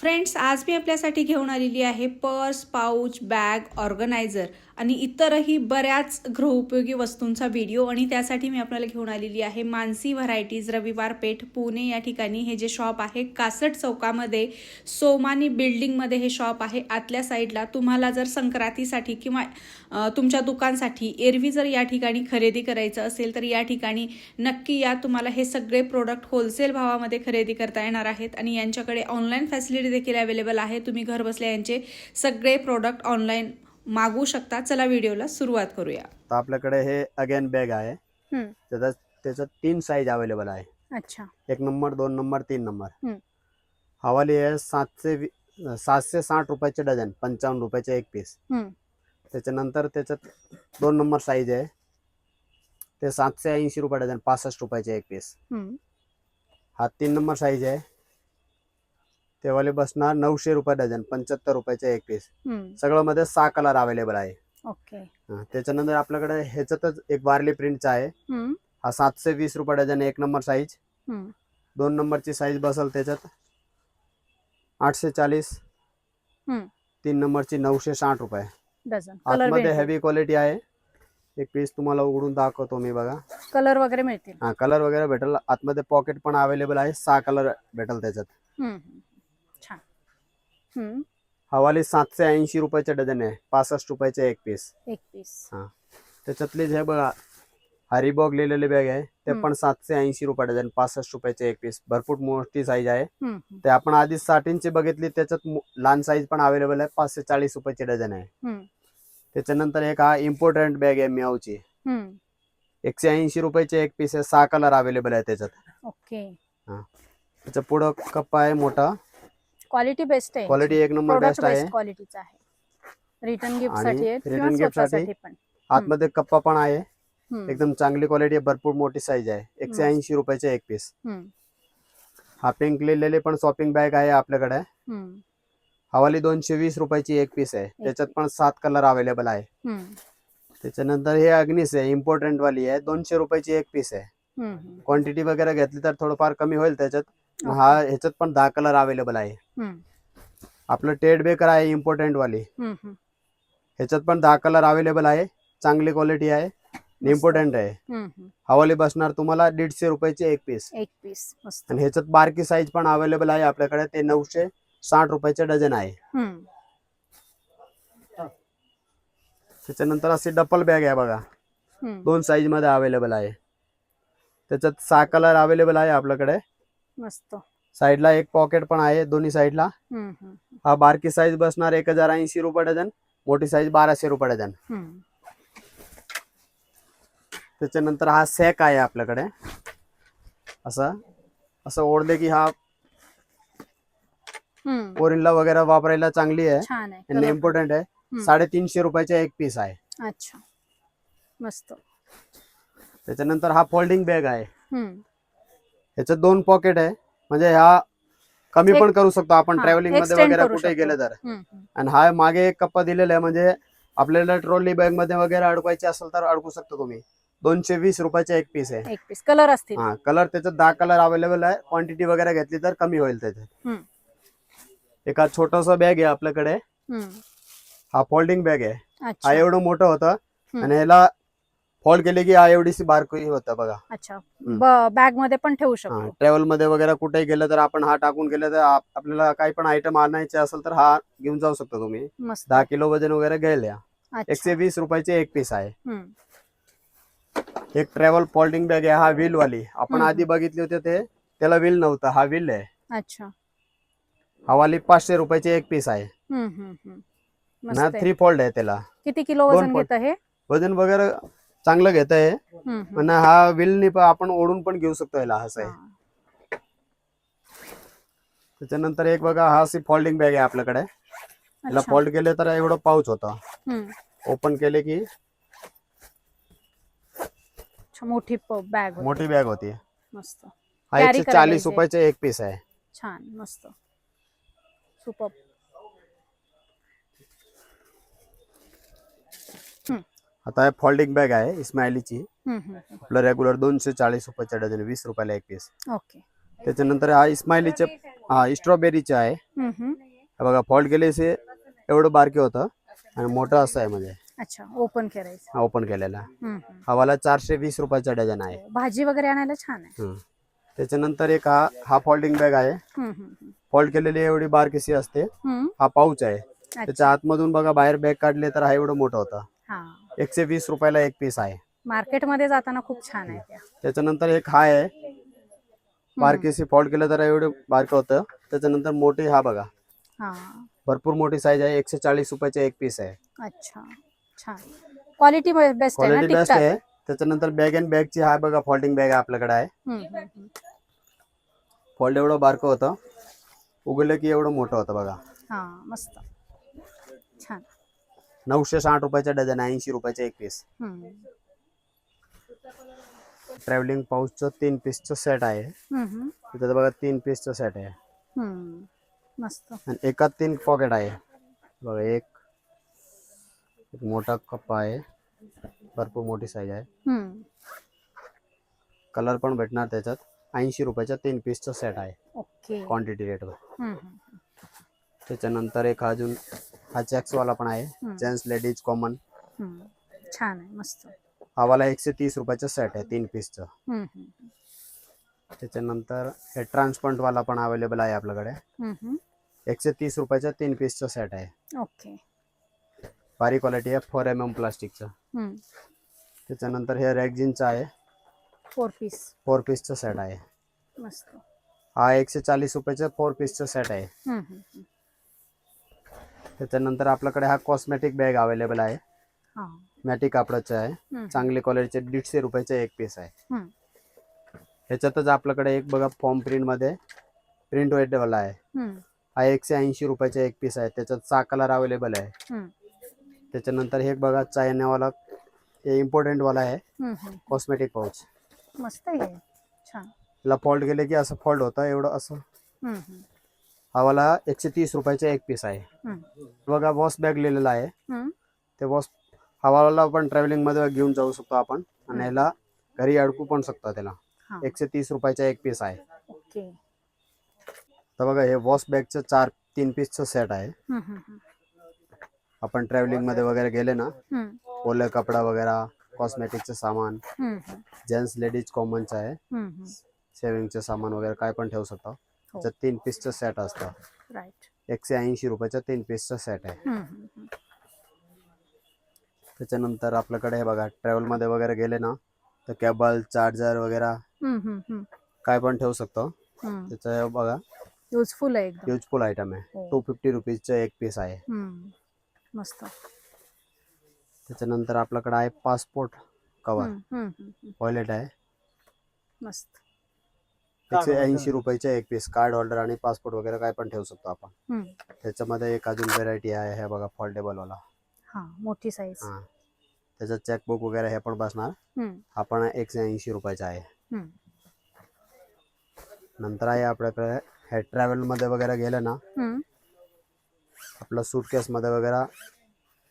Friends आज मी आपल्यासाठी घेऊन आलेली आहे पर्स पाऊच बॅग ऑर्गनायझर आणि इतरही बऱ्याच गृहउपयोगी वस्तूंचा व्हिडिओ. आणि त्यासाठी मी आपल्याला घेऊन आलेली आहे मानसी व्हरायटीज रविवार पेठ पुणे या ठिकाणी हे जे शॉप आहे कासट चौकामध्ये सोमानी बिल्डिंगमध्ये हे शॉप आहे. आतल्या साईडला तुम्हाला जर संक्रांतीसाठी किंवा तुमच्या दुकानसाठी एरवी जर या ठिकाणी खरेदी करायचं असेल तर या ठिकाणी नक्की या. तुम्हाला हे सगळे प्रोडक्ट होलसेल भावामध्ये खरेदी करता येणार आहेत. आणि यांच्याकडे ऑनलाईन फॅसिलिटी देखील अवेलेबल आहे. तुम्ही घर बसल्या यांचे सगळे प्रोडक्ट ऑनलाईन मागवू शकता. चला व्हिडिओला सुरुवात करूया. तर आपल्याकडे हे अगेन बॅग आहे. हम्म. त्याच्यात त्याच्यात तीन साईज अवेलेबल आहे. अच्छा. एक नंबर दोन नंबर तीन नंबर हम्म. हवाली आहे सातशे वी- सातशे साठ रुपयाचे डझन पंचावन्न रुपयाचे एक पीस हम्म. त्याच्यानंतर त्याच्यात दोन नंबर साईज आहे. ते सातशे ऐंशी रुपये डझन पासष्ट रुपयाचे एक पीस हम्म. हा तीन नंबर साईज आहे. ते वाले बसणार नऊशे रुपये डझन पंच्याहत्तर रुपयाचे एक पीस. सगळं मध्ये सहा कलर अवेलेबल आहे. ओके. त्याच्यानंतर आपल्याकडे ह्याच्यातच एक वारली प्रिंटचा आहे. हा सातशे वीस रुपये डझन एक नंबर साईज. दोन नंबरची साईज बसल त्याच्यात. आठशे चाळीस. तीन नंबरची नऊशे साठ रुपये. आतमध्ये हेवी क्वालिटी आहे. एक पीस तुम्हाला उघडून दाखवतो मी बघा. कलर वगैरे मिळतील. हा कलर वगैरे भेटेल. आतमध्ये पॉकेट पण अवेलेबल आहे. सहा कलर भेटेल त्याच्यात. हवाली सातशे ऐंशी रुपयाचे डझन आहे. पासष्ट रुपयाचे एक पीस एक पीस त्याच्यातले जे बघा हरिबॉग लिहिलेले बॅग आहे. ते. पण सातशे ऐंशी रुपये डझन पासष्ट रुपयाचे एक पीस भरपूर मोठी साईज आहे. ते आपण आधी साठ इंची बघितली त्याच्यात लहान साईज पण अवेलेबल आहे. पाचशे चाळीस रुपयाचे डझन आहे. त्याच्यानंतर एक हा इम्पॉर्टंट बॅग आहे मियावची हम्म. एकशे ऐंशी रुपयाचे एक पीस आहे. सहा कलर अवेलेबल आहे त्याच्यात. ओके. त्याच्या पुढं कप्पा आहे मोठा. क्वालिटी बेस्ट आहे क्वालिटी एक नंबर बेस्ट आहे क्वालिटीचा आहे रिटर्न गिफ्टसाठी return gift साठी पण आतमध्ये कप्पा पण आहे. एकदम चांगली क्वालिटी आहे भरपूर मोठी साईज आहे एकशे. ऐंशी रुपयाचे एक पीस. हा पिंक लिहिलेले पण शॉपिंग बॅग आहे आपल्याकडे. हवाली दोनशे वीस रुपयाची एक पीस आहे त्याच्यात पण सात कलर अवेलेबल आहे. त्याच्यानंतर हे अग्निस आहे इम्पॉर्टंट वाली आहे दोनशे रुपयाची एक पीस आहे. क्वांटिटी वगैरे घेतली तर थोडंफार कमी होईल त्याच्यात. हा ह्याच्यात पण दहा कलर अवेलेबल आहे हम्म. आपलं टेड बेकर आहे इम्पॉर्टंट वाली. ह्याच्यात पण दहा कलर अवेलेबल आहे चांगली क्वालिटी आहे इम्पॉर्टंट आहे हम्म. हम्म. हवाली बसणार तुम्हाला दीडशे रुपयाची एक पीस एक पीस आणि ह्याच्यात बारकी साईज पण अवेलेबल आहे आपल्याकडे ते नऊशे साठ रुपयाचे डझन आहे. त्याच्यानंतर अशी डबल बॅग आहे बघा. दोन साईजमध्ये अवेलेबल आहे त्याच्यात सहा कलर अवेलेबल आहे आपल्याकडे मस्त. साईडला एक पॉकेट पण आहे दोन्ही साईडला. हा बारकी साईज बसणार एक हजार ऐंशी रुपये डझन मोठी साईज बाराशे रुपये डझन. त्याच्यानंतर हा सॅक आहे आपल्याकडे. असा असं ओढले की हा. पोरींला वगैरे वापरायला चांगली आहे. इम्पॉर्टंट आहे. साडेतीनशे रुपयाचे एक पीस आहे. अच्छा. मस्त. त्याच्यानंतर हा फोल्डिंग बॅग आहे. ह्याच्यात दोन पॉकेट आहे. म्हणजे ह्या कमी पण करू शकतो. आपण ट्रॅव्हलिंगमध्ये वगैरे कुठे. गेलं तर. आणि हा मागे एक कप्पा दिलेला आहे. म्हणजे आपल्याला ट्रॉली बॅगमध्ये वगैरे अडकवायचे असेल तर अडकू शकतो तुम्ही. दोनशे वीस रुपयाचे एक पीस आहे. एक पीस कलर असतील. हा कलर त्याच्यात दहा कलर अवेलेबल आहे. क्वांटिटी वगैरे घेतली तर कमी होईल त्याच्यात. एका छोटासा बॅग आहे आपल्याकडे. हा फोल्डिंग बॅग आहे. हा एवढं मोठं होतं. आणि ह्याला फोल्ड केले की हा एवढीशी बारकी होतं बघा. अच्छा. बॅगमध्ये पण ठेवू शकतो. ट्रॅव्हलमध्ये वगैरे कुठे गेलं तर आपण हा टाकून गेलं तर आप- आपल्याला काही पण आयटम आणायचे असेल तर हा घेऊन जाऊ शकतो तुम्ही. दहा किलो वजन वगैरे अच्छा. एकशे वीस रुपयाचे एक पीस आहे. एक ट्रॅव्हल फोल्डिंग बॅग आहे हा व्हील वाली आपण. आधी बघितली होते ते. त्याला व्हील नव्हतं हा व्हील आहे. अच्छा. हा वाली पाचशे रुपयाचे एक पीस आहे. आहे. थ्री फोल्ड आहे त्याला. किती किलो वजन. घेत हे? वजन वगैरे चांगलं घेत आहे. आणि हा पण आपण ओढून पण घेऊ शकतो याला असं आहे. त्याच्यानंतर एक बघा हा अशी फोल्डिंग बॅग आहे आपल्याकडे याला. फोल्ड केले तर एवढं पाऊच होतं. ओपन केले की मोठी बॅग मोठी बॅग होती मस्त हा एकशे चाळीस. रुपयाचे एक पीस आहे छान मस्त सुपर आता हे फोल्डिंग बॅग आहे इस्माइलीची. आपलं रेग्युलर दोनशे चाळीस रुपयाच्या डझन वीस रुपयाला एक पीस ओके. त्याच्यानंतर हा इस्माइलीचे हा स्ट्रॉबेरीचे आहे. हे बघा फॉल्ट गेले से एवढं बारके होतं. आणि मोठं असं आहे म्हणजे. अच्छा ओपन करायचं. हा ओपन केलेला. हवाला चारशे वीस रुपयाचा डझन आहे. भाजी वगैरे आणायला छान आहे. हं. त्याच्यानंतर एक हा हा फोल्डिंग बॅग आहे. फोल्ड केलेली एवढी बारकीशी असते. हा पाऊच आहे. त्याच्या आतमधून बघा बाहेर बॅग काढले तर हा एवढं मोठं होतं. हा. एकशे वीस रुपयाला एक पीस आहे. मार्केटमध्ये जाताना खूप छान आहे त्या. त्याच्यानंतर एक हा आहे. बारकीशी फोल्ड केलं तर एवढं बारकं होतं. त्याच्यानंतर मोठी हा बघा. हा. भरपूर मोठी साईज आहे. एकशे चाळीस रुपयाचे एक पीस आहे. अच्छा. छान. क्वालिटी बेस्ट आहे ना क्वालिटी बेस्ट टिकतात आहे. त्याच्यानंतर बॅग अँड बॅगची हा बघा फोल्डिंग बॅग आपल्याकडे आहे. हम्म, हम्म, हम्म. फोल्ड एवढं बारकं होतं. उघडलं की एवढं मोठं होतं बघा. हा मस्त. छान. नऊशे साठ रुपयाचा डझन ऐंशी रुपयाचे एक पीस. ट्रॅव्हलिंग पाऊसचं तीन पीसचं सेट आहे. तिथं बघा तीन पीसचं सेट आहे. मस्त. आणि एकात तीन पॉकेट आहे. बघा एक एक मोठा कप्पा आहे. भरपूर मोठी साईज आहे. कलर पण भेटणार त्याच्यात. ऐंशी रुपयाचा तीन पीसचं सेट आहे. क्वांटिटी रेटवर. त्याच्यानंतर एक अजून हा चॅक्सवाला पण आहे. Gents ladies common. छान आहे मस्त. हवाला एकशे तीस रुपयाचं सेट आहे तीन पीसचं. त्याच्यानंतर हे ट्रान्सपरंटवाला पण अवेलेबल आहे आपल्याकडे. एकशे तीस रुपयाचं तीन पीसचं सेट आहे. ओके. बारीक क्वालिटी आहे फोर एम एम प्लास्टिकचं. त्याच्यानंतर हे रॅगझिनचं आहे. फोर पीस फोर पीसचं सेट आहे. मस्त. हा एकशे चाळीस रुपयाचं फोर पीसचं सेट आहे. त्याच्यानंतर आपल्याकडे हा कॉस्मेटिक बॅग अवेलेबल आहे हा मॅटी कापडाचं आहे. चांगली क्वालिटीचे दीडशे रुपयाचे एक पीस आहे. ह्याच्यातच आपल्याकडे एक बघा फॉर्म प्रिंटमध्ये प्रिंट वेटवाला आहे. हा एकशे ऐंशी रुपयाचा एक पीस आहे त्याच्यात सहा कलर अवेलेबल आहे. त्याच्यानंतर हे बघा चायनावाला हे इम्पॉर्टंटवाला आहे हम्म, हम्म. कॉस्मेटिक पाऊच मस्त आहे. छान फॉल्ट गेले की असं फॉल्ट होतं एवढं असं. हवाला एकशे तीस रुपयाचा एक पीस आहे. बघा वॉश बॅग लिहिलेला आहे. ते वॉश हवाला पण travelling मध्ये घेऊन जाऊ शकतो आपण आणि याला घरी अडकू पण शकतो त्याला एकशे तीस रुपयाचा एक पीस आहे तर बघा हे वॉश बॅगचं चार तीन पीसचं सेट आहे. आपण travelling मध्ये वगैरे गेले ना. ओलं कपडा वगैरे कॉस्मेटिकचं सामान. जेंट्स लेडीज कॉमनचं आहे. सेविंगचं सामान वगैरे काय पण ठेवू शकतो त्याच्यात तीन पीसचं सेट असतं राईट एकशे ऐंशी रुपयाचं तीन पीसचं सेट आहे हम्म, हम्म, हम्म. त्याच्यानंतर आपल्याकडे हे बघा ट्रॅव्हलमध्ये वगैरे गेले ना तर केबल चार्जर वगैरे हम्म, हम्म, हम्म. काय पण ठेवू शकतो हम्म. त्याचं हे बघा युजफुल आहे एकदम युजफुल आयटम आहे हो. टू फिफ्टी रुपीजचं एक पीस आहे हम्म. मस्त त्याच्यानंतर आपल्याकडे आहे पासपोर्ट कवर हम्म, हम्म, हम्म, हम्म. वॉलेट आहे मस्त एकशे ऐंशी रुपयाचे एक पीस कार्ड होल्डर आणि पासपोर्ट वगैरे काय पण ठेवू शकतो आपण. त्याच्यामध्ये एक अजून व्हेरायटी आहे हे बघा फोल्डेबल वाला. हा मोठी साईज हा. त्याच्यात चेकबुक वगैरे हे पण बसणार. हा पण एकशे ऐंशी रुपयाचा आहे. नंतर आहे आपल्याकडे हे travel मध्ये वगैरे गेलं ना आपलं suitcase मध्ये वगैरे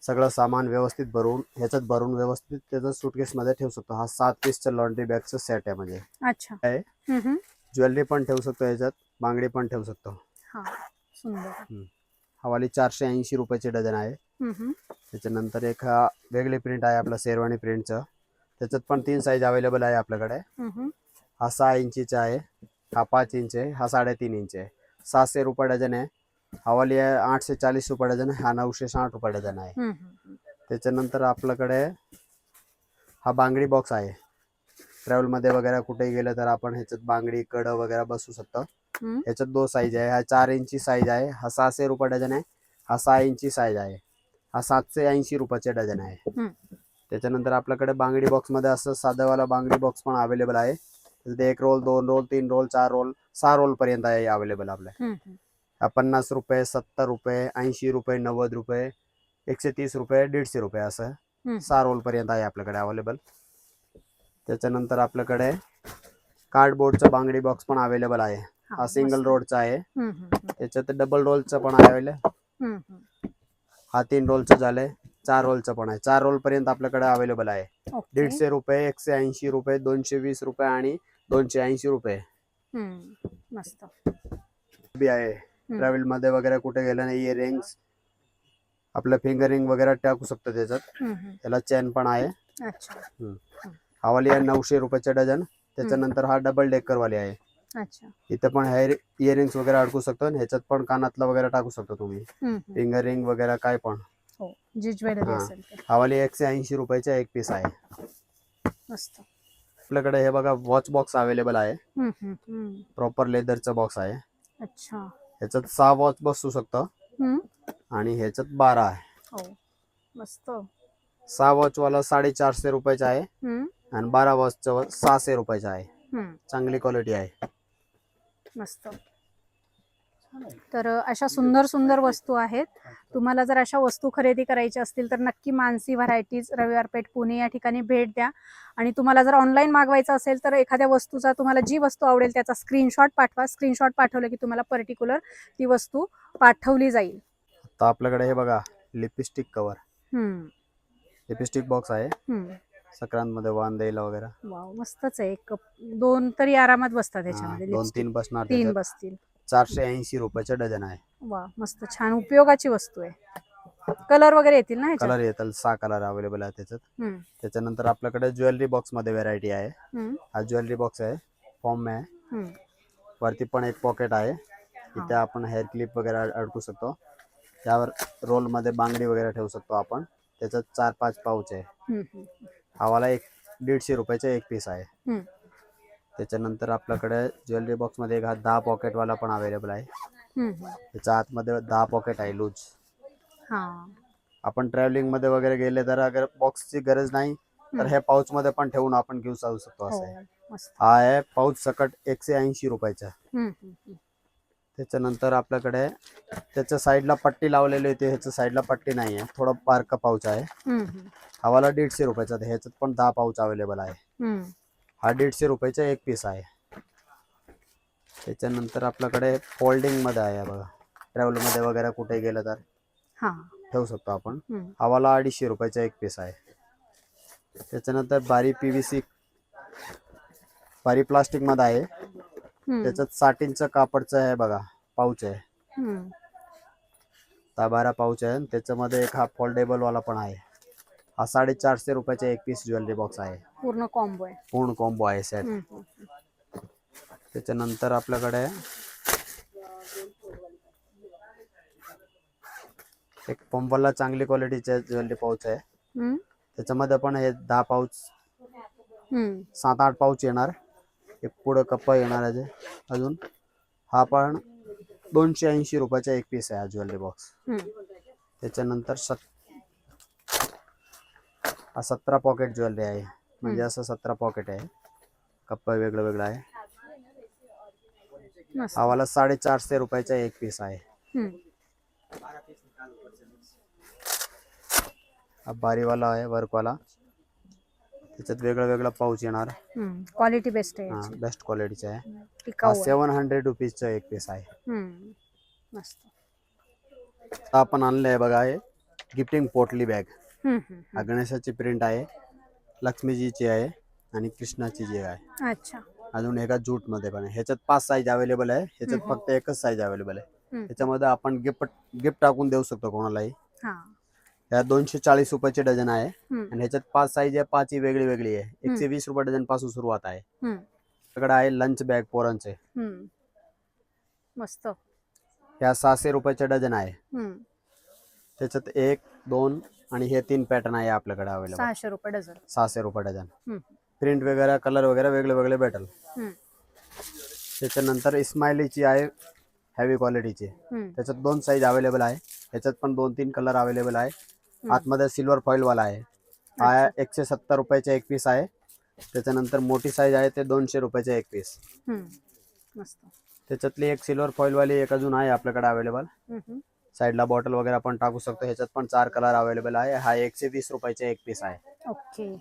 सगळं सामान व्यवस्थित भरून ह्याच्यात भरून व्यवस्थित त्याचं suitcase मध्ये ठेवू शकतो. हा सात पीसचं लॉन्ड्री बॅगचं सेट आहे म्हणजे. अच्छा. ज्वेलरी पण ठेवू शकतो ह्याच्यात बांगडी पण ठेवू शकतो. हा सुंदर. हवाली चारशे ऐंशी रुपयाचे डझन आहे. हम्म. त्याच्यानंतर एक हा वेगळी प्रिंट आहे आपला शेरवानी प्रिंटचं त्याच्यात पण तीन साईज अवेलेबल आहे आपल्याकडे. हम्म. हा सहा इंचीचा आहे हा पाच इंच आहे हा साडेतीन इंच आहे सातशे रुपये डझन आहे. हवाली आहे आठशे चाळीस रुपये डझन आहे हा नऊशे साठ रुपये डझन आहे. हम्म. त्याच्यानंतर आपल्याकडे हा बांगडी बॉक्स आहे. ट्रॅव्हलमध्ये वगैरे कुठेही गेलं तर आपण ह्याच्यात बांगडी कडं वगैरे बसू शकतो. ह्याच्यात दोन साईज आहे. हा चार इंची साईज आहे. हा सहाशे रुपये डझन आहे. हा सहा इंची साईज आहे. हा सातशे ऐंशी रुपयाचे डझन आहे. त्याच्यानंतर आपल्याकडे बांगडी बॉक्समध्ये असं साधावाला बांगडी बॉक्स पण अवेलेबल आहे. एक रोल दोन रोल तीन रोल चार रोल सहा रोल पर्यंत आहे अवेलेबल आपल्या. हा पन्नास रुपये सत्तर रुपये ऐंशी रुपये नव्वद रुपये एकशे तीस रुपये दीडशे रुपये असं. सहा रोल पर्यंत आहे आपल्याकडे अवेलेबल त्याच्यानंतर आपल्याकडे कार्डबोर्डचा बांगडी बॉक्स पण अवेलेबल आहे. हा सिंगल. रोडचा आहे. त्याच्यात डबल रोलचं पण अवेलेबल. हा तीन रोलचं झालंय. चार रोलचं पण आहे. चार रोल पर्यंत आपल्याकडे अवेलेबल आहे. दीडशे रुपये एकशे ऐंशी रुपये दोनशे वीस रुपये आणि दोनशे ऐंशी रुपये. मस्त. बी आहे. ट्रॅव्हलमध्ये वगैरे कुठे गेलं नाही इयरिंग्स आपलं फिंगरिंग वगैरे टाकू शकतो त्याच्यात. त्याला चेन पण आहे. अच्छा हा वाली आहे नऊशे रुपयाचे डझन. त्याच्यानंतर हा डबल डेकर वाली आहे इथे पण हेअर इयरिंग्स वगैरे अडकू शकतो आणि ह्याच्यात पण कानातलं वगैरे टाकू शकतो तुम्ही. हम्म. फिंगरिंग वगैरे काय पण. हो जी ज्वेलरी हा. एकशे ऐंशी रुपयाचा एक पीस आहे. मस्त. आपल्याकडे हे बघा वॉच बॉक्स अवेलेबल आहे. प्रॉपर लेदरचा बॉक्स आहे. अच्छा. ह्याच्यात सहा वॉच बसू शकतं. आणि ह्याच्यात बारा आहे. हो मस्त. सहा वॉच वाला साडेचारशे रुपयाचा आहे. आणि बारा वॉचचं सहाशे रुपयाचा आहे. हम्म. चांगली क्वालिटी आहे. मस्त. तर अशा सुंदर सुंदर वस्तू आहेत. तुम्हाला जर अशा वस्तू खरेदी करायच्या असतील तर नक्की मानसी व्हरायटीज रविवार पेठ पुणे या ठिकाणी भेट द्या. आणि तुम्हाला जर ऑनलाईन मागवायचं असेल तर एखाद्या वस्तूचा तुम्हाला जी वस्तू आवडेल त्याचा स्क्रीनशॉट पाठवा. स्क्रीनशॉट पाठवलं की तुम्हाला पर्टिक्युलर ती वस्तू पाठवली जाईल. आता आपल्याकडे हे बघा लिपस्टिक कवर हम्म, लिपस्टिक बॉक्स आहे. हम्म. संक्रांत मध्ये वाण द्यायला वगैरे? वाव मस्तच आहे. एक दोन तरी आरामात बसतात हा, त्याच्यामध्ये दोन lipstick. तीन बसणार तीन त्याच्यात. बसतील. चारशे ऐंशी रुपयाचे डझन आहे. वा मस्त छान उपयोगाची वस्तू आहे. कलर वगैरे येतील ना ह्याच्यात? कलर येतात सहा कलर अवेलेबल आहे त्याच्यात. हम्म, त्याच्यानंतर आपल्याकडे ज्वेलरी बॉक्समध्ये व्हरायटी आहे. हम्म, हा ज्वेलरी बॉक्स आहे फॉर्म आहे. हम्म. वरती पण एक पॉकेट आहे. इथे आपण हेअर क्लिप वगैरे अड- अडकू शकतो. त्यावर रोलमध्ये बांगडी वगैरे ठेवू शकतो आपण. त्याच्यात चार पाच पाऊच आहे. हम्म, हम्म, हवाला एक दीडशे रुपयाचे एक पीस आहे. त्याच्यानंतर आपल्याकडे ज्वेलरी बॉक्समध्ये एक हा दहा पॉकेट वाला पण अवेलेबल आहे. त्याच्या आतमध्ये दहा पॉकेट आहे लूज आपण ट्रॅव्हलिंगमध्ये वगैरे गेले तर अगर बॉक्सची गरज नाही तर हे पाऊच मध्ये पण ठेवून आपण घेऊ जाऊ शकतो असं आहे. हो, हा आहे पाऊच सकट एकशे ऐंशी रुपयाचा. त्याच्यानंतर आपल्याकडे त्याच्या साईडला पट्टी लावलेली होती. ह्याच्या साईडला पट्टी नाही आहे. थोडं पार्क पाऊच आहे. हवाला दीडशे रुपयाचा. ह्याच्यात पण दहा पाऊच अवेलेबल आहे. हा दीडशे रुपयाचा एक पीस आहे. त्याच्यानंतर आपल्याकडे फोल्डिंगमध्ये आहे बघा. ट्रॅव्हलमध्ये वगैरे कुठे गेलं तर ठेवू शकतो आपण. हवाला अडीचशे रुपयाचा एक पीस आहे. त्याच्यानंतर बारी पीव्हीसी बारी प्लास्टिकमध्ये आहे. त्याच्यात साठ इंच कापडचं आहे बघा पाऊच आहे. दहा बारा पाऊच आहे आणि त्याच्यामध्ये एक हा फोल्डेबल वाला पण आहे. हा साडेचारशे रुपयाचा एक पीस ज्वेलरी बॉक्स आहे. पूर्ण कॉम्बो आहे. पूर्ण कॉम्बो आहे सेट हम्म. त्याच्यानंतर आपल्याकडे एक पंपलला चांगली क्वालिटीचे ज्वेलरी पाऊच आहे. त्याच्यामध्ये पण हे दहा पाऊच. सात आठ पाऊच येणार. एक पुढं कप्पा येणार आहे अजून. हा पण दोनशे ऐंशी रुपयाचा एक पीस आहे हा ज्वेलरी बॉक्स. त्याच्यानंतर सत हा सतरा पॉकेट ज्वेलरी आहे. म्हणजे असं सतरा पॉकेट आहे. कप्पा वेगळं वेगळं आहे. मस्त. हा वाला साडेचारशे रुपयाचा एक पीस आहे. हम्म, हा बारीवाला आहे वर्कवाला. त्याच्यात वेगळं वेगळं पाऊच येणार. क्वालिटी बेस्ट आहे याची. बेस्ट क्वालिटीचा आहे टिकाऊ आहे. सेवन हंड्रेड रुपीजचा एक पीस आहे हम्म. मस्त आता आपण आणलं आहे बघा हे गिफ्टिंग पोटली बॅग हम्म, हम्म, हा गणेशाची प्रिंट आहे लक्ष्मीजीची आहे आणि कृष्णाची जी आहे हम्म. अच्छा अजून एका जूटमध्ये पण आहे ह्याच्यात पाच साईज अवेलेबल आहे ह्याच्यात. फक्त एकच साईज अवेलेबल आहे हम्म. त्याच्यामध्ये आपण गिफ्ट गिफ्ट टाकून देऊ शकतो कोणालाही हा ह्या दोनशे चाळीस रुपयाचे डझन आहे. आणि ह्याच्यात पाच साईज आहे पाच ही वेगळी वेगळी आहे. एकशे वीस रुपये डझनपासून सुरुवात आहे. आपल्याकडे आहे लंच बॅग पोरांचे. मस्त. ह्या सहाशे रुपयाचे डझन आहे. त्याच्यात एक दोन आणि हे तीन पॅटर्न आहे आपल्याकडे अवेलेबल सहाशे रुपये डझन. सहाशे रुपये डझन. प्रिंट वगैरे कलर वगैरे वेगळे वेगळे भेटेल. त्याच्यानंतर इस्माइलीची आहे हेवी क्वालिटीची. त्याच्यात दोन साईज अवेलेबल आहे. त्याच्यात पण दोन तीन कलर अवेलेबल आहे. आतमध्ये सिल्वर फॉईल वाला आहे. हा एकशे सत्तर रुपयाचा एक पीस आहे. त्याच्यानंतर मोठी साईज आहे ते दोनशे रुपयाचे एक पीस त्याच्यातली एक सिल्वर फॉईल वाली एक अजून आहे आपल्याकडे अवेलेबल. साईडला बॉटल वगैरे आपण टाकू शकतो. ह्याच्यात पण चार कलर अवेलेबल आहे. हा एकशे वीस रुपयाचा एक पीस आहे. ओके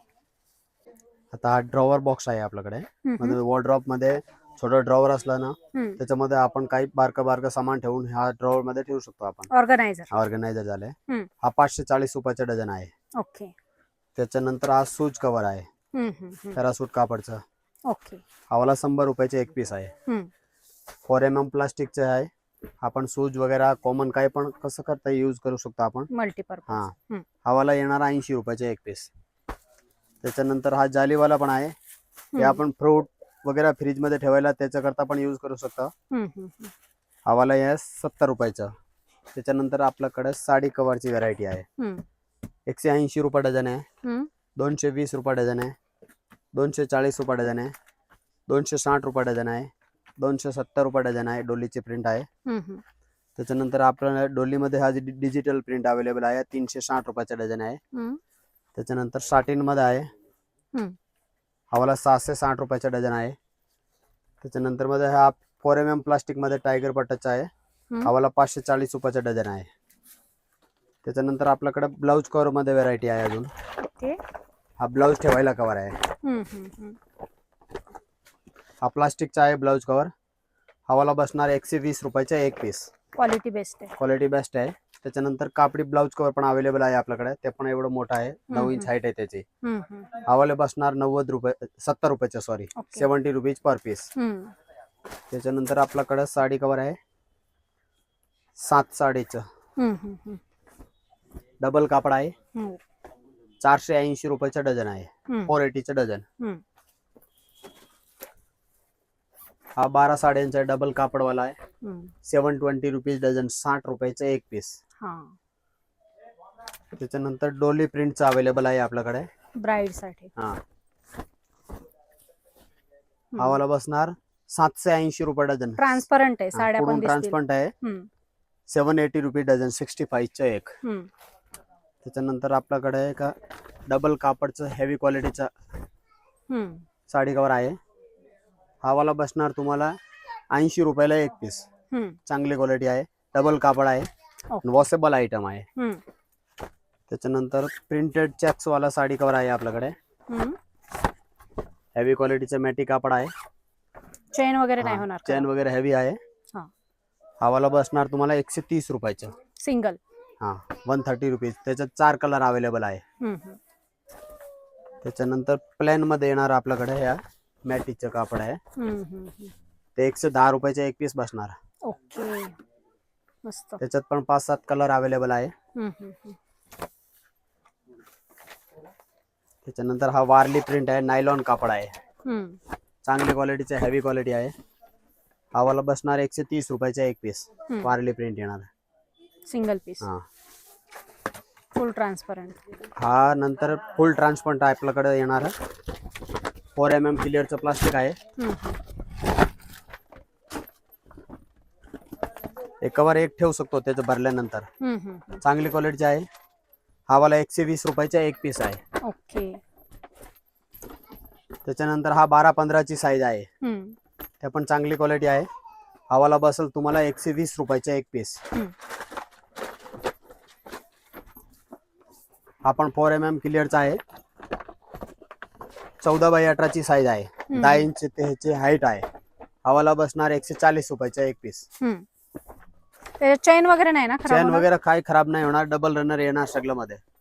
आता हा ड्रॉवर बॉक्स आहे आपल्याकडे. म्हणजे वॉर्ड्रॉपमध्ये छोटं ड्रॉवर असलं ना हम्म. त्याच्यामध्ये आपण काही बारकं बारकं सामान ठेवून ह्या ड्रॉवर मध्ये ठेवू शकतो आपण. ऑर्गनायझर ऑर्गनायझर झालंय. हम्म. हा पाचशे चाळीस रुपयाचा डझन आहे. ओके. त्याच्यानंतर हा सूज कव्हर आहे. Hmm, hmm, hmm. पॅरासूट कापडचं. ओके. हवाला शंभर रुपयाचे एक पीस आहे. हम्म, फोर एम एम प्लास्टिकचे आहे. आपण सूज वगैरे कॉमन काही पण कसं करता यूज करू शकतो आपण. मल्टीपर्पज हा. हम्म. हवाला येणार ऐंशी रुपयाचे एक पीस त्याच्यानंतर हा जालीवाला पण आहे. हे आपण फ्रूट वगैरे फ्रीजमध्ये ठेवायला त्याच्याकरता पण यूज करू शकतो. हवाला आहे सत्तर रुपयाचं. त्याच्यानंतर आपल्याकडे साडी कवरची व्हरायटी आहे. एकशे ऐंशी रुपये डझन आहे. दोनशे वीस रुपये डझन आहे. दोनशे चाळीस रुपये डझन आहे. दोनशे साठ रुपये डझन आहे. दोनशे सत्तर रुपये डझन आहे डोलीची प्रिंट आहे. त्याच्यानंतर आपल्याला डोलीमध्ये हा डिजिटल प्रिंट अवेलेबल आहे तीनशे साठ रुपयाचा डझन आहे. त्याच्यानंतर साटीन मध्ये आहे. हवाला सहाशे साठ रुपयाचा डझन आहे. त्याच्यानंतरमध्ये हा फोर एम एम प्लास्टिकमध्ये टायगर पट्टाचा आहे. हवाला पाचशे चाळीस रुपयाचा डझन आहे. त्याच्यानंतर आपल्याकडे ब्लाऊज कव्हरमध्ये व्हरायटी आहे अजून. हा ब्लाऊज ठेवायला कवर आहे. हा प्लास्टिकचा आहे ब्लाऊज कव्हर हवाला बसणार एकशे वीस रुपयाचा एक पीस क्वालिटी बेस्ट आहे. क्वालिटी बेस्ट आहे. त्याच्यानंतर कापडी ब्लाऊज कव्हर पण अवेलेबल आहे आपल्याकडे ते पण एवढं मोठं आहे नऊ. इंच हाईट आहे त्याची. हवाला बसणार नव्वद रुपये सत्तर रुपयाचे sorry okay. Seventy rupees per piece. त्याच्यानंतर आपल्याकडे साडी कवर आहे सात साडीचं. डबल कापड आहे हम्म. चारशे ऐंशी रुपयाचं डझन आहे. फोर एटीचं डझन. हा बारा साड्यांचा डबल कापडवाला आहे. सेवन ट्वेंटी रुपीज डझन साठ रुपयाचं एक पीस हा. त्याच्यानंतर डोली प्रिंटचं अवेलेबल आहे आपल्याकडे. ब्राईडसाठी. हा. हवाला बसणार सातशे ऐंशी रुपये डझन. ट्रान्सपरंट आहे साड्या पण ट्रान्सपरंट आहे. Seven eighty rupees dozen sixty फाईव्हचं एक. त्याच्यानंतर आपल्याकडे का डबल कापडचं हेवी क्वालिटीचा. साडी कवर आहे. हवाला बसणार तुम्हाला ऐंशी रुपयाला एक पीस. चांगली क्वालिटी आहे. डबल कापड आहे. ओके. वॉसेबल आयटम आहे. त्याच्यानंतर प्रिंटेड चेक्सवाला साडी कवर आहे आपल्याकडे. हेवी क्वालिटीचं मॅटी कापड आहे. चेन वगैरे नाही होणार चेन वगैरे हेवी आहे. हा. हवाला बसणार तुम्हाला एकशे तीस रुपयाचं. सिंगल हा वन थर्टी रुपीज त्याच्यात चार कलर अवेलेबल आहे. त्याच्यानंतर प्लेन मध्ये येणार आपल्याकडे ह्या मॅटीचं कापड आहे. ते एकशे दहा रुपयाचे एक पीस बसणार. ओके मस्त. त्याच्यात पण पाच सात कलर अवेलेबल आहे. त्याच्यानंतर हा वारली प्रिंट आहे नायलॉन कापड आहे. चांगली क्वालिटीचे हेवी क्वालिटी आहे. हवाला बसणार एकशे तीस रुपयाचे एक पीस. वारली प्रिंट येणार सिंगल पीस हा. फुल ट्रान्सपरंट हा नंतर फुल ट्रान्सपरंट आपल्याकडे येणार फोर एम एम क्लिअरचं प्लास्टिक आहे. एक कवर एक ठेवू शकतो त्याचं भरल्यानंतर. चांगली क्वालिटीचे आहे. हवाला एकशे वीस रुपयाचा एक पीस आहे. ओके. त्याच्यानंतर हा बारा पंधराची साईज आहे. हम्म. त्या पण चांगली क्वालिटी आहे. हवाला बसेल तुम्हाला एकशे वीस रुपयाचा एक पीस हम्म. हा पण फोर एम एम क्लिअरचा आहे. चौदा बाय अठराची साईज आहे. दहा इंच ते ह्याची हाईट आहे. हवाला बसणार एकशे चाळीस रुपयाचा एक पीस हम्म. चेन वगैरे नाही ना खराब चॅन होणार? वगैरे काही खराब नाही होणार डबल रनर येणार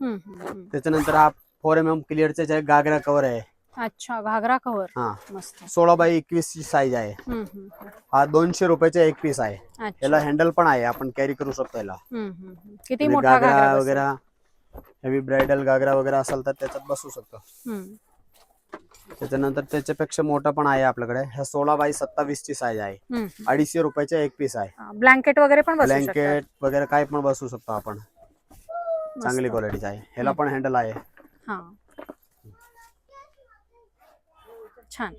हम्म, हम्म, हम्म. त्याच्यानंतर हा फोर एम एम क्लिअरचे जे गागरा कव्हर आहे अच्छा घागरा कव्हर हा मस्त सोळा बाय एकवीस ची साईज आहे हम्म, हम्म, हम्म. हा दोनशे रुपयाचा एक पीस आहे अच्छा याला हँडल पण आहे आपण कॅरी करू शकतो याला हम्म, हम्म, हम्म. किती म्हणजे मोठा घागरा बसेल? वगैरे हेवी ब्रायडल गागरा वगैरे असेल तर त्याच्यात बसू शकतो हम्म. त्याच्यानंतर त्याच्यापेक्षा मोठा पण आहे आपल्याकडे. ह्या सोळा बाय सत्तावीस ची साईज आहे. अडीचशे रुपयाचा एक पीस आहे. ब्लँकेट वगैरे पण. ब्लँकेट वगैरे काय पण बसू शकतो आपण. चांगली. क्वालिटीचा आहे. ह्याला पण हँडल आहे. हा. छान.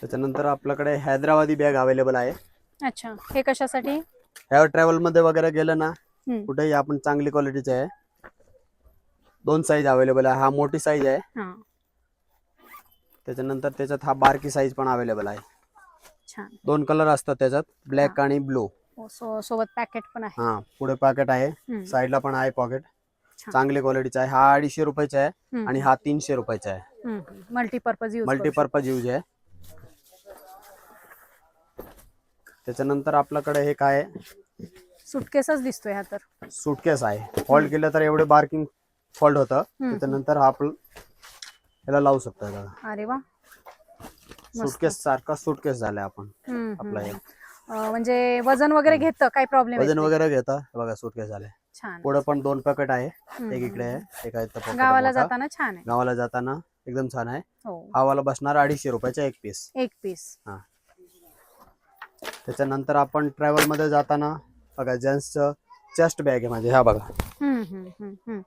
त्याच्यानंतर आपल्याकडे हैदराबादी बॅग अवेलेबल आहे. अच्छा. हे कशासाठी? ह्या ट्रॅव्हलमध्ये वगैरे गेलं ना. कुठेही आपण चांगली क्वालिटीचे आहे. दोन साईज अवेलेबल आहे. हा मोठी साईज आहे. हा. त्याच्यानंतर त्याच्यात हा बारकी साईज पण अवेलेबल आहे. छान. दोन कलर असतात त्याच्यात ब्लॅक आणि ब्लू हो, सो सोबत पॅकेट पण आहे. हा पुढे पॉकेट आहे. हम्म. साईडला पण आहे पॉकेट छान. चांगली क्वालिटीचा आहे. हा अडीचशे रुपयाचा आहे हम्म. आणि हा तीनशे रुपयाचा आहे. मल्टीपर्पज यूज मल्टीपर्पज यूज आहे. त्याच्यानंतर आपल्याकडे हे काय सुटकेसच दिसतोय हा तर. सुटकेस आहे. फोल्ड केलं तर एवढे बार्किंग फोल्ड होतं. त्याच्यानंतर हा आपण याला लावू शकतो याला. अरे वा. सुटकेस सारखा सुटकेस झालाय आपण. आपला हे. अं, म्हणजे वजन वगैरे घेतं काही प्रॉब्लेम वजन वगैरे घेता. हे बघा सुटकेस झाले छान. पुढे पण दोन पॅकेट आहे. एक इकडे. आहे एक आहे गावाला. जाताना छान आहे. गावाला जाताना एकदम छान आहे. हो. हावाला बसणार अडीचशे रुपयाचा एक पीस एक पीस त्याच्यानंतर आपण ट्रॅव्हलमध्ये जाताना बघा जेंट्सचं चेस्ट बॅग आहे माझे. ह्या बघा हम्म, हम्म, हम्म, हम्म.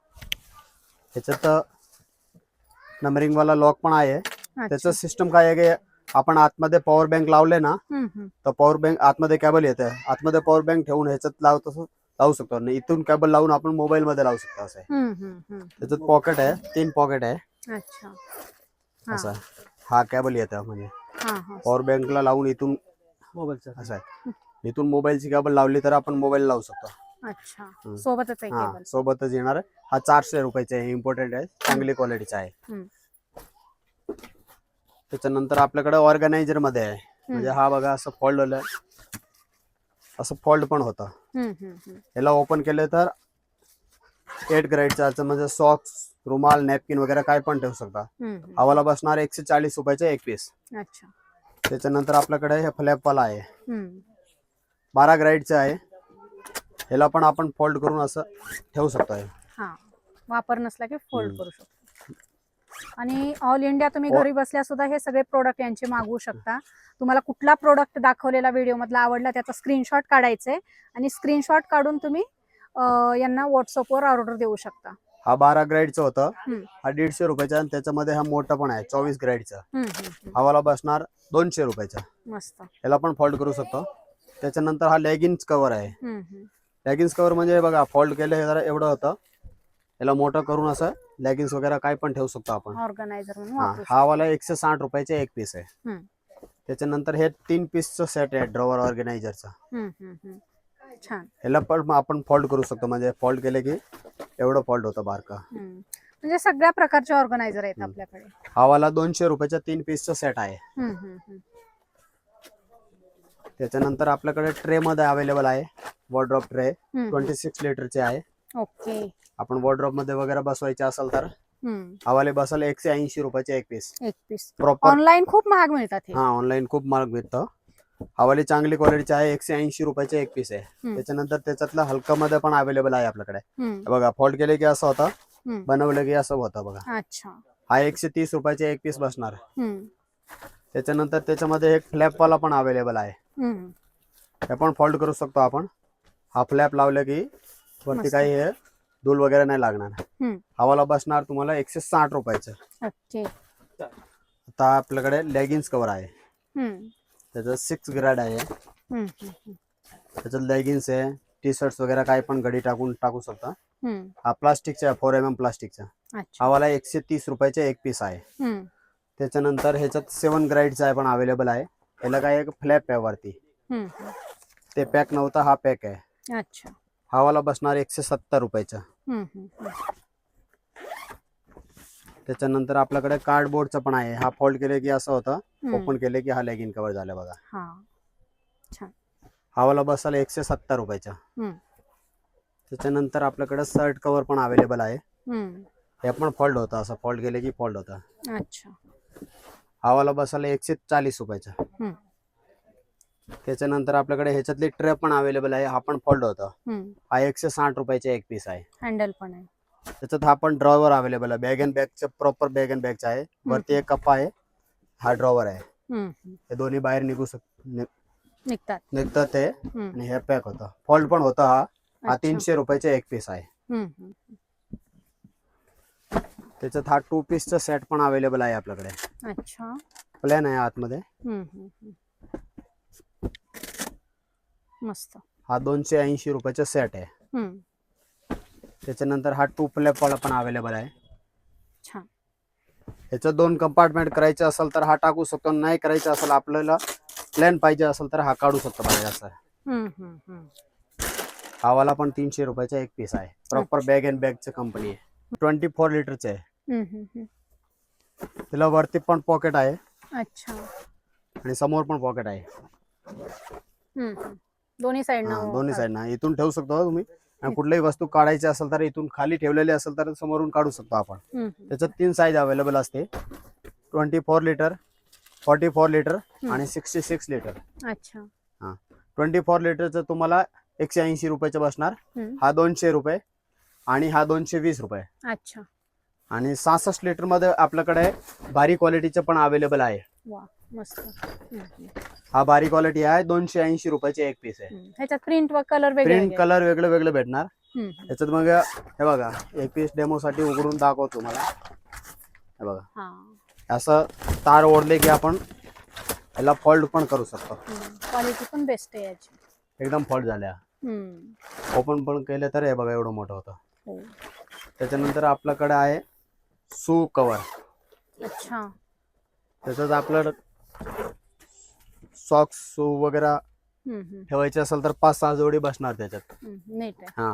ह्याच्यात नंबरिंग वाला लॉक पण आहे. त्याचं सिस्टम काय आहे की आपण आतमध्ये पॉवर बँक लावले ना. तर पॉवर बँक आतमध्ये केबल येते आतमध्ये पॉवर बँक ठेवून ह्याच्यात लावतो लावू शकतो. आणि इथून केबल लावून आपण मोबाईल मध्ये लावू शकतो असं. त्याच्यात पॉकेट आहे तीन पॉकेट आहे. अच्छा. हा. असं. हा केबल येतं म्हणजे. हा हा. पॉवर बँकला लावून इथून मोबाईलचं असं आहे. इथून मोबाईलची केबल लावली तर आपण मोबाईल लावू शकतो. अच्छा. सोबतच आहे हा केबल सोबतच येणार आहे. हा चारशे रुपयाचा आहे. इम्पॉर्टंट आहे. चांगली क्वालिटीचा आहे. हम्म. त्याच्यानंतर आपल्याकडे ऑर्गनायझरमध्ये आहे. म्हणजे हा बघा असं फोल्ड होलं असं फोल्ड पण होतं. हम्म, हम्म, हम्म. याला ओपन केलं तर एट ग्रेडचा म्हणजे सॉक्स रुमाल नॅपकिन वगैरे काय पण ठेवू शकता. हम्म, हम्म. हवाला बसणार एकशे चाळीस रुपयाचे एक पीस अच्छा. त्याच्यानंतर आपल्याकडे हे फ्लॅपवाला आहे. हम्म. बारा ग्राईडचं आहे. ह्याला पण आपण फोल्ड करून असं ठेवू शकतो हे. हा वापर नसला की फोल्ड. करू शकतो आणि ऑल इंडिया तुम्ही ओ- घरी बसल्या सुद्धा हे सगळे प्रोडक्ट यांचे मागवू शकता तुम्हाला कुठला प्रोडक्ट दाखवलेला व्हिडिओ मधला आवडला त्याचा स्क्रीनशॉट काढायचे आणि स्क्रीनशॉट काढून तुम्ही अं, यांना व्हॉट्सअपवर ऑर्डर देऊ शकता हा बारा ग्रेडचं होतं हम्म. हा दीडशे रुपयाचा आणि त्याच्यामध्ये हा मोठा पण आहे चोवीस ग्रेडचं हम्म, हम्म, हम्म. हवाला बसणार दोनशे रुपयाचा मस्त याला पण फोल्ड करू शकतो त्याच्यानंतर हा लेगिन्स कव्हर आहे हम्म, हम्म. लेगिन्स कव्हर म्हणजे बघा फोल्ड केलं हे जरा एवढं होतं याला मोठं करून असं लेगिन्स वगैरे काय पण ठेवू शकतो आपण ऑर्गनायझर म्हणून हा हा वाला एकशे साठ रुपयाचे एक पीस आहे. त्याच्यानंतर हे तीन पीसचं सेट आहे ड्रॉवर ऑर्गनायझरचा. छान ह्याला पण आपण फोल्ड करू शकतो म्हणजे फोल्ड केले की एवढं फोल्ड होतं बारका. म्हणजे सगळ्या प्रकारचे ऑर्गनायझर आहेत. आपल्याकडे हा वाला दोनशे रुपयाचा तीन पीसचं सेट आहे. त्याच्यानंतर आपल्याकडे ट्रे मध्ये अवेलेबल आहे. वॉर्ड्रॉप ट्रे ट्वेंटी सिक्स लिटरचे आहे. ओके आपण वॉर्ड्रॉपमध्ये वगैरे बसवायचे असेल तर. हवाले बसल एकशे ऐंशी रुपयाचे एक पीस एक पीस प्रॉपर ऑनलाईन खूप महाग मिळतात हे. ऑनलाईन खूप महाग भेटतं. हवाली चांगली क्वालिटीचे आहे एकशे ऐंशी रुपयाचे एक पीस आहे. त्याच्यानंतर त्याच्यातलं हलका मध्ये पण अवेलेबल आहे आपल्याकडे. बघा फोल्ड केले की असं होतं. बनवलं की असं होतं बघा. अच्छा. हा एकशे तीस रुपयाचे एक पीस बसणार. त्याच्यानंतर त्याच्यामध्ये एक फ्लॅप वाला पण अवेलेबल आहे. हे पण फोल्ड करू शकतो आपण. हा फ्लॅप लावलं की वरती. काही हे धूल वगैरे नाही लागणार. हवाला बसणार तुम्हाला एकशे साठ रुपयाचं. आता आपल्याकडे लेगिन्स कवर आहे. त्याचं सिक्स ग्रेड आहे. त्याच्यात लेगिन्स आहे. टी शर्ट्स वगैरे काय पण घडी टाकून टाकू शकता. हा प्लास्टिकचा फोर एम एम प्लास्टिकचा हवाला एकशे तीस रुपयाचे एक पीस आहे. त्याच्यानंतर ह्याच्यात सेवन ग्राईडचा आहे पण अवेलेबल आहे. याला काय एक फ्लॅप आहे वरती. हम्म. ते पॅक नव्हता हा पॅक आहे. अच्छा. हवाला बसणार एकशे सत्तर रुपयाचा. हम्म, हम्म, हम्म. त्याच्यानंतर आपल्याकडे कार्डबोर्डचं पण आहे. हा फोल्ड केले की असं होतं हम्म. ओपन केले की हा लेगिन कवर झालं बघा. हा. बसायला एकशे सत्तर रुपयाचा. हम्म, त्याच्यानंतर आपल्याकडे शर्ट कवर पण अवेलेबल आहे. हम्म. हे पण फोल्ड होतं असं फोल्ड केले की फोल्ड होतं. अच्छा. हवाला बसायला एकशे चाळीस रुपयाचा. त्याच्यानंतर आपल्याकडे ह्याच्यातली ट्रे पण अवेलेबल आहे. हा पण फोल्ड होतं. हा एकशे साठ रुपयाचा एक पीस आहे. हँडल पण आहे. त्याच्यात हा पण ड्रॉवर अवेलेबल आहे. बॅग अँड बॅगचं प्रॉपर बॅग अँड बॅगचा आहे. वरती एक कप्पा आहे. हा ड्रॉवर आहे. हे दोन्ही बाहेर निघू शक निघतात. निघतं ते. आणि हे पॅक होतं. फोल्ड पण होतं हा. हा. तीनशे रुपयाचा एक पीस आहे. त्याच्यात हा टू पीसचा सेट पण अवेलेबल आहे आपल्याकडे. अच्छा. प्लॅन आहे आतमध्ये. हम्म, हम्म, हम्म. मस्त. हा दोनशे ऐंशी रुपयाचा सेट आहे. हम्म, त्याच्यानंतर हा टू वाला पण अवेलेबल आहे. छान. दोन कंपार्टमेंट करायचं असेल तर हा टाकू शकतो नाही करायचं असेल आपल्याला प्लॅन पाहिजे असेल तर हा काढू शकतो बाहेर असं. हम्म, हम्म, हम्म. हा वाला पण तीनशे रुपयाचा एक पीस आहे. प्रॉपर बॅग अँड बॅगची कंपनी आहे. ट्वेंटी फोर लिटरचे आहे. त्याला वरती पण पॉकेट आहे. अच्छा. आणि समोर पण पॉकेट आहे. दोन्ही साईड हा, दोन्ही साईड ना. इथून ठेवू शकतो हा तुम्ही? आणि कुठलीही वस्तू काढायची असेल तर इथून खाली ठेवलेली असेल तर समोरून काढू शकतो आपण. त्याच्यात तीन साईज अवेलेबल असते. Twenty four litre forty four litre. आणि सिक्स्टी सिक्स लिटर अच्छा ट्वेंटी फोर लिटरचं तुम्हाला एकशे ऐंशी रुपयाचं बसणार. हा दोनशे रुपये आणि हा दोनशे वीस रुपये. अच्छा. आणि सहासष्ट लिटरमध्ये आपल्याकडे भारी क्वालिटीचं पण अवेलेबल आहे. वा मस्त. हा भारी क्वालिटी आहे दोनशे ऐंशी रुपयाचे एक पीस आहे. ह्याच्यात प्रिंट व कलर वेगळे प्रिंट वेगळे. कलर वेगळं वेगळं भेटणार. याच्यात मग हे बघा एक पीस डेमो साठी उघडून दाखवतो तुम्हाला. हे बघा. हा. असं तार ओढले की आपण याला फोल्ड पण करू शकतो. क्वालिटी पण बेस्ट आहे याची. एकदम फोल्ड झाल्या. हम्म. ओपन पण केलं तर हे बघा एवढं मोठं होतं. हो. त्याच्यानंतर आपल्याकडे आहे सू कवर. अच्छा. त्याच्यात आपलं सॉक्स शू वगैरे हम्म, हम्म, ठेवायचे असेल तर पाच सहा जोडी बसणार त्याच्यात. हम्म. नीट आहे. हा.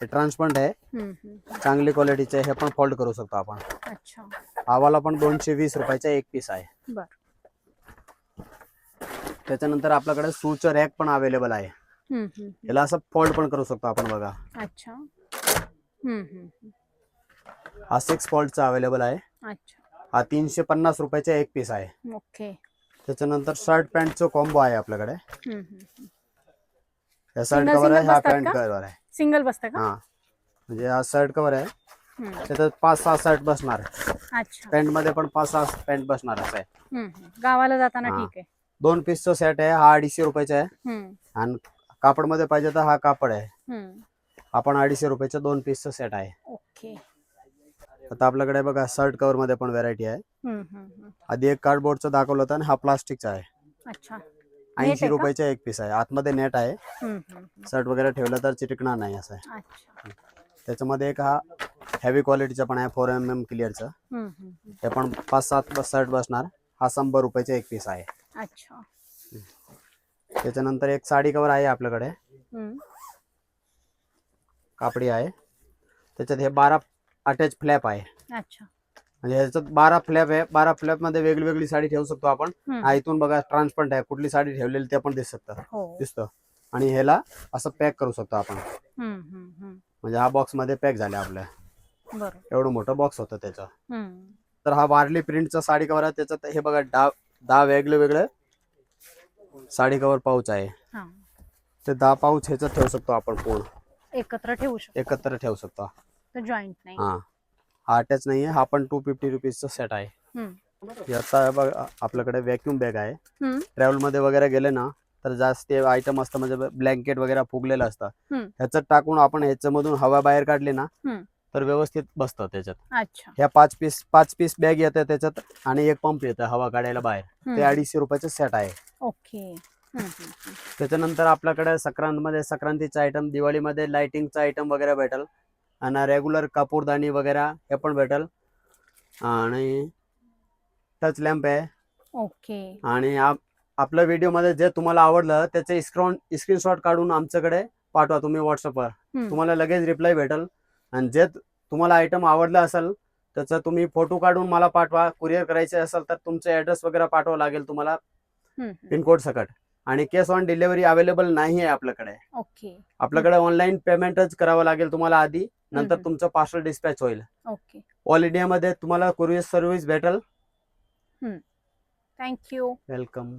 हे ट्रान्सपरंट आहे. हम्म, हम्म. चांगली क्वालिटीचे हे पण फोल्ड करू शकतो आपण. अच्छा. आवाला पण दोनशे वीस रुपयाचा एक पीस आहे. बर. त्याच्यानंतर आपल्याकडे शूचं रॅक पण अवेलेबल आहे. हम्म, हम्म. याला असं फोल्ड पण करू शकतो आपण बघा. अच्छा. हम्म, हम्म, हम्म. हा सिक्स फोल्डचा अवेलेबल आहे. हा तीनशे पन्नास रुपयाचा एक पीस आहे. ओके. त्याच्यानंतर शर्ट पॅन्टचं कॉम्बो आहे आपल्याकडे. हा शर्ट कवर आहे हा पॅन्ट का? कवर आहे. सिंगल बसतं हा. म्हणजे हा शर्ट कवर आहे. त्याच्यात पाच सहा शर्ट बसणार. अच्छा. पॅन्टमध्ये पण पाच सहा पॅन्ट बसणार असं आहे. गावाला जाताना. ठीक आहे. दोन पीसचं सेट आहे हा अडीचशे रुपयाचा आहे. आणि कापडमध्ये पाहिजे तर हा कापड आहे. आपण अडीचशे रुपयाचं दोन पीसचं सेट आहे. ओके. आता आपल्याकडे बघा शर्ट कवर मध्ये पण व्हरायटी आहे. आधी एक कार्डबोर्डचं दाखवलं होतं आणि हा प्लास्टिकचा आहे. अच्छा. ऐंशी? रुपयाचा एक पीस आहे. आतमध्ये नेट आहे. शर्ट वगैरे ठेवलं तर चिटकणार नाही असं आहे. त्याच्यामध्ये एक हा हेवी क्वालिटीचा पण आहे फोर एम एम क्लिअरचं. हे पण पाच सात शर्ट बसणार. हा शंभर रुपयाचा एक पीस आहे. अच्छा. त्याच्यानंतर एक साडी कवर आहे आपल्याकडे. कापडी आहे. त्याच्यात हे बारा अटॅच फ्लॅप आहे. अच्छा. म्हणजे ह्याच्यात बारा फ्लॅप आहे. बारा फ्लॅपमध्ये वेगळी वेगळी साडी ठेवू शकतो आपण. हा इथून बघा ट्रान्सपरंट आहे. कुठली साडी ठेवलेली ते पण दिसत शकतं हो. दिसतं. आणि ह्याला असं पॅक करू शकतो आपण. हम्म, हम्म, हम्म. म्हणजे हा बॉक्समध्ये पॅक झाले आपल्या. एवढं मोठं बॉक्स होतं त्याचं. तर हा वारली प्रिंटचा साडी कवर आहे. त्याच्यात हे बघा दहा दहा वेगळे वेगळे साडी कवर पाऊच आहे. हा. ते दहा पाऊच ह्याच्यात ठेवू शकतो आपण पूर्ण. एकत्र ठेवू शकतो. एकत्र ठेवू शकतो. जॉईंट नाही. हा. हा अटॅच नाही आहे हा पण टू फिफ्टी रुपीजचा सेट आहे. बघा आपल्याकडे व्हॅक्युम बॅग आहे. ट्रॅव्हलमध्ये वगैरे गेले ना तर जास्त आयटम असतं म्हणजे ब्लँकेट वगैरे फुगलेलं असतं. ह्याच्यात टाकून आपण ह्याच्यामधून हवा बाहेर काढली ना. तर व्यवस्थित बसतं त्याच्यात. ह्या पाच पीस पाच पीस बॅग येतं त्याच्यात आणि एक पंप येतं हवा काढायला बाहेर. ते. अडीचशे रुपयाचं सेट आहे. ओके. त्याच्यानंतर आपल्याकडे संक्रांतमध्ये संक्रांतीचा आयटम दिवाळीमध्ये लाइटिंगचा आयटम वगैरे भेटेल. आणि रेग्युलर कापूरदानी वगैरे हे पण भेटेल. आणि टच लॅम्प आहे. ओके. आणि आप- आपल्या व्हिडिओमध्ये जे तुम्हाला आवडलं त्याचे स्क्रोन स्क्रीनशॉट काढून आमच्याकडे पाठवा तुम्ही व्हॉट्सअपवर. तुम्हाला लगेच रिप्लाय भेटेल. आणि जे तुम्हाला आयटम आवडलं असेल त्याचा तुम्ही फोटो काढून मला पाठवा. कुरिअर करायचे असेल तर तुमचा ॲड्रेस वगैरे पाठवा लागेल तुम्हाला. पिनकोड सकट. आणि कॅश ऑन डिलिव्हरी अवेलेबल नाही आहे आपल्याकडे. ओके. आपल्याकडे ऑनलाईन पेमेंटच करावं लागेल तुम्हाला आधी. नंतर. तुमचं पार्सल डिस्पॅच होईल. ओके ऑल इंडियामध्ये तुम्हाला कुरिअर सर्व्हिस भेटेल. Thank you welcome